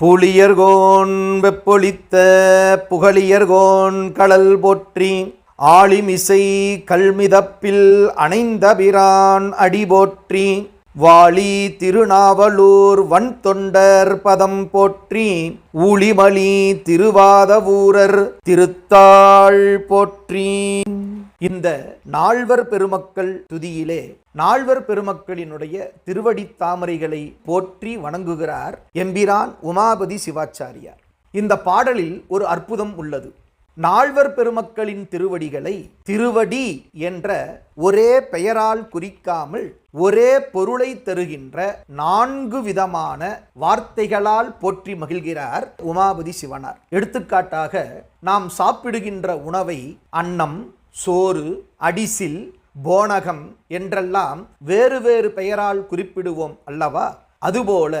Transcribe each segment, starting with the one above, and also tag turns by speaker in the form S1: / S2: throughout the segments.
S1: புளியர்கோன் வெப்பொழித்த புகழியர்கோன் கடல் போற்றி ஆளிமிசை கல்மிதப்பில் அணைந்தபிரான் அடி போற்றி வாளி திருநாவலூர் வன் தொண்டர் பதம் போற்றி ஊழிமலி திருவாதவூரர் திருத்தாள் போற்றி இந்த நால்வர் பெருமக்கள் துதியிலே நால்வர் பெருமக்களினுடைய திருவடி தாமரைகளை போற்றி வணங்குகிறார் எம்பிரான் உமாபதி சிவாச்சாரியார். இந்த பாடலில் ஒரு அற்புதம் உள்ளது. நால்வர் பெருமக்களின் திருவடிகளை திருவடி என்ற ஒரே பெயரால் குறிக்காமல் ஒரே பொருளை தருகின்ற நான்கு விதமான வார்த்தைகளால் போற்றி மகிழ்கிறார் உமாபதி சிவனார். எடுத்துக்காட்டாக நாம் சாப்பிடுகின்ற உணவை அன்னம் சோறு அடிசில் போனகம் என்றெல்லாம் வேறு வேறு பெயரால் குறிப்பிடுவோம் அல்லவா? அதுபோல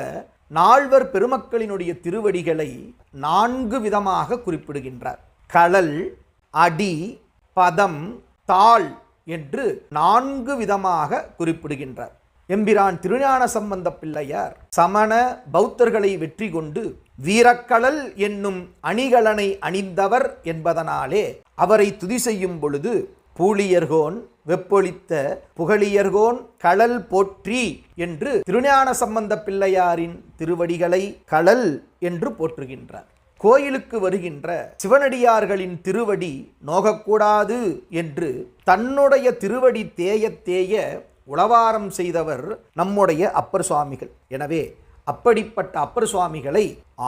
S1: நால்வர் பெருமக்களினுடைய திருவடிகளை நான்கு விதமாக குறிப்பிடுகின்றார். களல் அடி பதம் தாள் என்று நான்கு விதமாக குறிப்பிடுகின்றார். எம்பிரான் திருஞான சம்பந்த பிள்ளையார் சமண பௌத்தர்களை வெற்றி கொண்டு வீரக்கடல் என்னும் அணிகலனை அணிந்தவர் என்பதனாலே அவரை துதி செய்யும் பொழுது பூழியர்கோன் வெப்பொழித்த புகழியர்கோன் களல் போற்றி என்று திருஞான சம்பந்த பிள்ளையாரின் திருவடிகளை களல் என்று போற்றுகின்றார். கோயிலுக்கு வருகின்ற சிவனடியார்களின் திருவடி நோகக்கூடாது என்று தன்னுடைய திருவடி தேய தேய உளவாரம் செய்தவர் நம்முடைய அப்பர் சுவாமிகள். எனவே அப்படிப்பட்ட அப்பர் சுவாமிகளை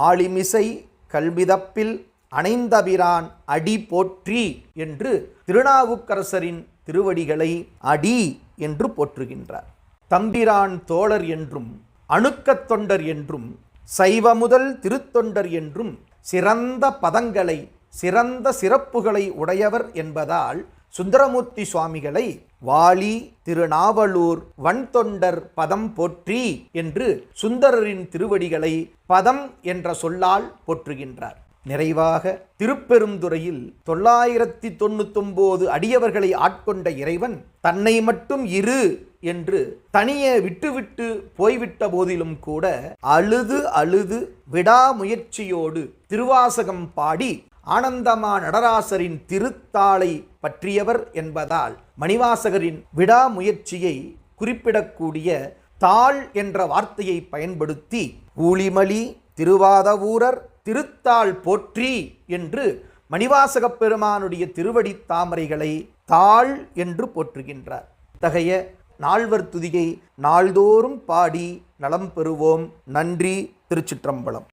S1: ஆளிமிசை கல்விதப்பில் அணைந்தபிரான் அடி போற்றி என்று திருநாவுக்கரசரின் திருவடிகளை அடி என்று போற்றுகின்றார். தம்பிரான் தோழர் என்றும் அணுக்கத் தொண்டர் என்றும் சைவ முதல் திருத்தொண்டர் என்றும் சிறந்த பதங்களை சிறந்த சிறப்புகளை உடையவர் என்பதால் சுந்தரமூர்த்தி சுவாமிகளை வாலி திருநாவலூர் வன்தொண்டர் பதம் போற்றி என்று சுந்தரரின் திருவடிகளை பதம் என்ற சொல்லால் போற்றுகின்றார். நிறைவாக திருப்பெருந்துறையில் தொள்ளாயிரத்தி தொண்ணூத்தொம்போது அடியவர்களை ஆட்கொண்ட இறைவன் தன்னை மட்டும் இரு என்று தனியே விட்டுவிட்டு போய்விட்ட போதிலும் கூட அழுது அழுது விடாமுயற்சியோடு திருவாசகம் பாடி ஆனந்தமா நடராசரின் திருத்தாளை பற்றியவர் என்பதால் மணிவாசகரின் விடாமுயற்சியை குறிப்பிடக்கூடிய தாள் என்ற வார்த்தையை பயன்படுத்தி ஊழிமலி திருவாதவூரர் திருத்தாள் போற்றி என்று மணிவாசகப் பெருமானுடைய திருவடி தாமரைகளை தாள் என்று போற்றுகின்றார். இத்தகைய நால்வர் துதியை நாள்தோறும் பாடி நலம் பெறுவோம். நன்றி திருச்சிற்றம்பலம்.